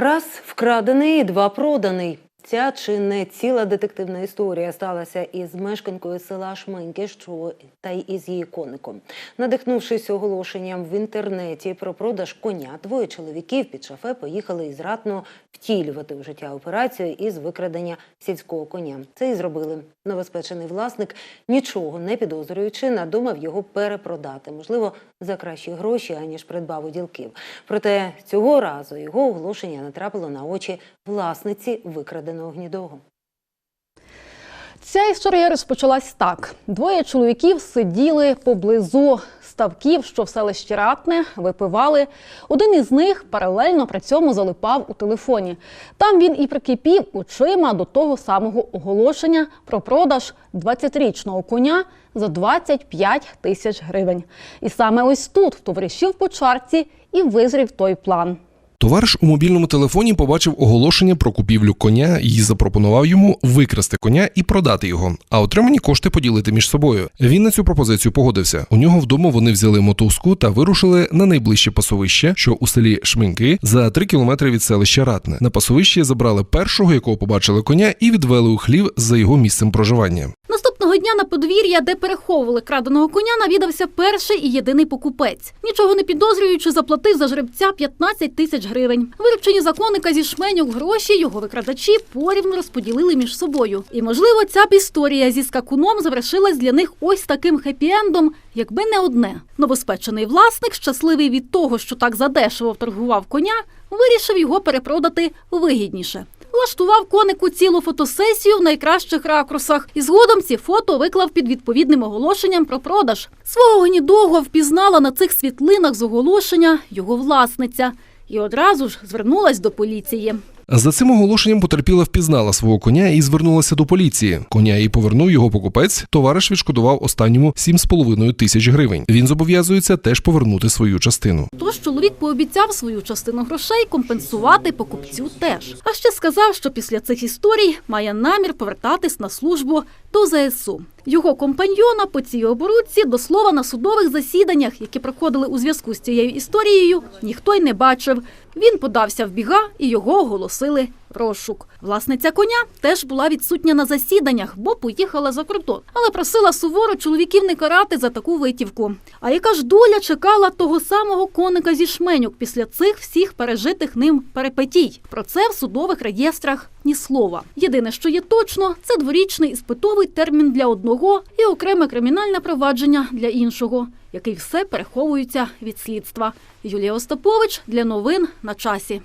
Раз вкрадений, два проданий. Ця чи не ціла детективна історія сталася із мешканкою села Шменьки, що та й із її коником. Надихнувшись оголошенням в інтернеті про продаж коня, двоє чоловіків під шафе поїхали із ратно втілювати в життя операцію із викрадення сільського коня. Це і зробили. Новоспечений власник, нічого не підозрюючи, надумав його перепродати, можливо, за кращі гроші, аніж придбав у ділків. Проте цього разу його оголошення натрапило на очі власниці викраденого гнідого. Ця історія розпочалась так: двоє чоловіків сиділи поблизу ставків, що в селищі Ратне, випивали. Один із них паралельно при цьому залипав у телефоні. Там він і прикипів очима до того самого оголошення про продаж 20-річного коня за 25 тисяч гривень. І саме ось тут товаришів по чарці і визрів той план. Товариш у мобільному телефоні побачив оголошення про купівлю коня і запропонував йому викрасти коня і продати його, а отримані кошти поділити між собою. Він на цю пропозицію погодився. У нього вдома вони взяли мотузку та вирушили на найближче пасовище, що у селі Шминьки, за три кілометри від селища Ратне. На пасовищі забрали першого, якого побачили коня, і відвели у хлів за його місцем проживання. Наступного дня на подвір'я, де переховували краденого коня, навідався перший і єдиний покупець. Нічого не підозрюючи, заплатив за жеребця 15 тисяч гривень. Виручені законника зі шменьок гроші його викрадачі порівну розподілили між собою. І, можливо, ця б історія зі скакуном завершилась для них ось таким хеппі-ендом, якби не одне. Новоспечений власник, щасливий від того, що так задешево вторгував коня, вирішив його перепродати вигідніше. Влаштував конику цілу фотосесію в найкращих ракурсах і згодом ці фото виклав під відповідним оголошенням про продаж. Свого гнідого впізнала на цих світлинах з оголошення його власниця і одразу ж звернулась до поліції. За цим оголошенням потерпіла впізнала свого коня і звернулася до поліції. Коня їй повернув його покупець. Товариш відшкодував останньому 7,5 тисяч гривень. Він зобов'язується теж повернути свою частину. Тож чоловік пообіцяв свою частину грошей компенсувати покупцю теж. А ще сказав, що після цих історій має намір повертатись на службу до ЗСУ. Його компаньйона по цій оборудці до слова на судових засіданнях, які проходили у зв'язку з цією історією, ніхто й не бачив. Він подався в біга і його оголосили розшук. Власниця коня теж була відсутня на засіданнях, бо поїхала за кордон, але просила суворо чоловіків не карати за таку витівку. А яка ж доля чекала того самого коника зі шменьок після цих всіх пережитих ним перипетій? Про це в судових реєстрах ні слова. Єдине, що є точно, це дворічний іспитовий термін для одного і окреме кримінальне провадження для іншого, який все переховується від слідства. Юлія Остапович для новин на часі.